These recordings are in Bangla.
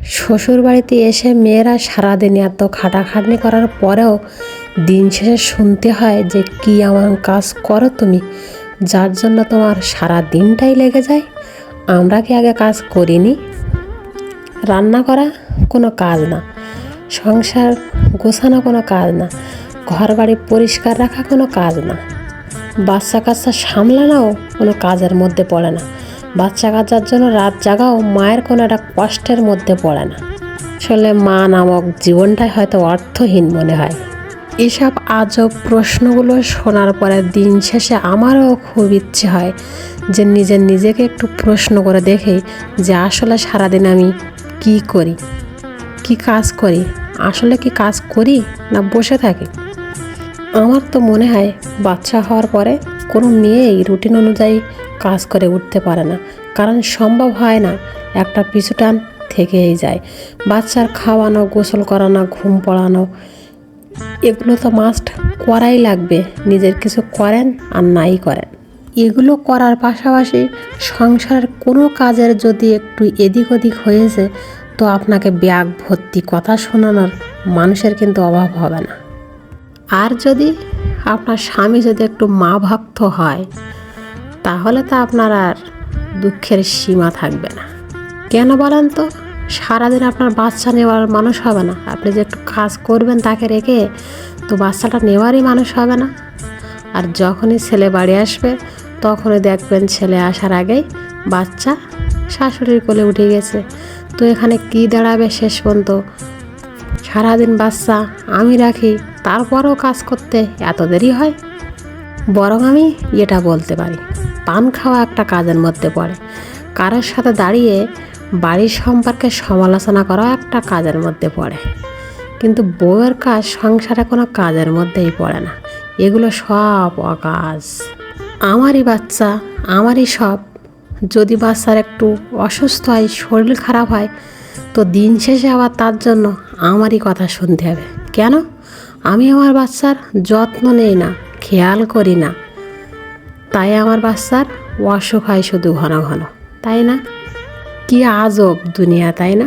শ্বশুর বাড়িতে এসে মেয়েরা সারাদিন এত খাটাখাটনি করার পরেও দিন শেষে শুনতে হয় যে কি এমন কাজ করো তুমি, যার জন্য তোমার সারা দিনটাই লেগে যায়। আমরা কি আগে কাজ করিনি? রান্না করা কোনো কাজ না, সংসার গোছানো কোনো কাজ না ঘর বাড়ি পরিষ্কার রাখা কোনো কাজ না, বাচ্চা কাচ্চা সামলানোও কোনো কাজের মধ্যে পড়ে না। বাচ্চা কাচ্চার জন্য রাত জাগাও মায়ের কোনো একটা কষ্টের মধ্যে পড়ে না। আসলে মা নামক জীবনটাই হয়তো অর্থহীন মনে হয়। এসব আজব প্রশ্নগুলো শোনার পরে দিন শেষে আমারও খুব ইচ্ছে হয় যে নিজের নিজেকে একটু প্রশ্ন করে দেখি যে আসলে সারাদিন আমি কি করি? কি কাজ করি? আসলে কি কাজ করি না বসে থাকি? আমার তো মনে হয় বাচ্চা হওয়ার পরে কোনো মেয়েই রুটিন অনুযায়ী কাজ করে উঠতে পারে না। কারণ সম্ভব হয় না, একটা পিছুটান থেকেই যায়। বাচ্চার খাওয়ানো, গোসল করানো, ঘুম পড়ানো, এগুলো তো মাস্ট করাই লাগবে। নিজের কিছু করেন আর নাই করেন। এগুলো করার পাশাপাশি সংসারের কোনো কাজের যদি একটু এদিক ওদিক হয়েছে, তো আপনাকে ব্যাগ ভর্তি কথা শোনানোর মানুষের কিন্তু অভাব হবে না। আর যদি আপনার স্বামী যদি একটু মা ভক্ত হয় তাহলে তো আপনার আর দুঃখের সীমা থাকবে না। কেন বলেন তো? সারাদিন আপনার বাচ্চা নেওয়ার মানুষ হবে না। আপনি যে একটু কাজ করবেন তাকে রেখে, তো বাচ্চাটা নেওয়ারই মানুষ হবে না। আর যখনই ছেলে বাড়ি আসবে, তখনই দেখবেন ছেলে আসার আগেই বাচ্চা শাশুড়ির কোলে উঠে গেছে। তো এখানে কি দাঁড়াবে শেষ পর্যন্ত? সারাদিন বাচ্চা আমি রাখি, তারপরও কাজ করতে এত দেরি হয়? বরং আমি এটা বলতে পারি। পান খাওয়া একটা কাজের মধ্যে পড়ে। কারোর সাথে দাঁড়িয়ে বাড়ির সম্পর্কে সমালোচনা করাও একটা কাজের মধ্যে পড়ে। কিন্তু বউয়ের কাজ সংসারে কোনো কাজের মধ্যেই পড়ে না। এগুলো সব অকাজ। আমারই বাচ্চা, আমারই সব। যদি বাচ্চার একটু অসুস্থ হয়, শরীর খারাপ হয়, তো দিন শেষে আবার তার জন্য আমারই কথা শুনতে হবে। কেন? আমি আমার বাচ্চার যত্ন নেই না, খেয়াল করি না। তাই আমার বাচ্চার অসুখ হয় শুধু ঘন ঘন, তাই না? কি আজব দুনিয়া, তাই না?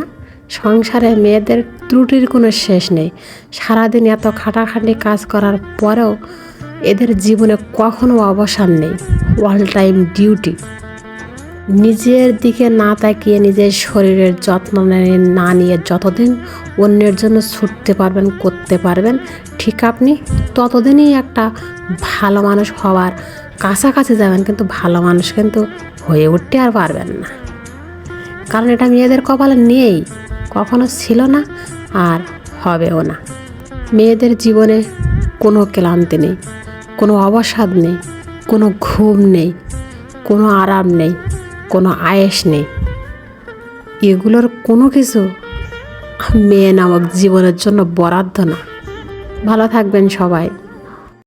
সংসারে মেয়েদের ত্রুটির কোনো শেষ নেই। সারাদিন এত খাটাখাটি কাজ করার পরেও এদের জীবনে কখনো অবসান নেই। অল টাইম ডিউটি নিজের দিকে না তাকিয়ে নিজের শরীরের যত্ন না নিয়ে যতদিন অন্যের জন্য ছুটতে পারবেন, করতে পারবেন, ঠিক আপনি ততদিনই একটা ভালো মানুষ হওয়ার কাছাকাছি যাবেন কিন্তু ভালো মানুষ কিন্তু হয়ে উঠতে আর পারবেন না। কারণ এটা মেয়েদের কপালে নেই, কখনো ছিল না আর হবেও না। মেয়েদের জীবনে কোনো ক্লান্তি নেই, কোনো অবসাদ নেই, কোনো ঘুম নেই, কোনো আরাম নেই, কোনো আয়েস নেই। এগুলোর কোনো কিছু মেয়ে নামক জীবনের জন্য বরাদ্দ না। ভালো থাকবেন সবাই।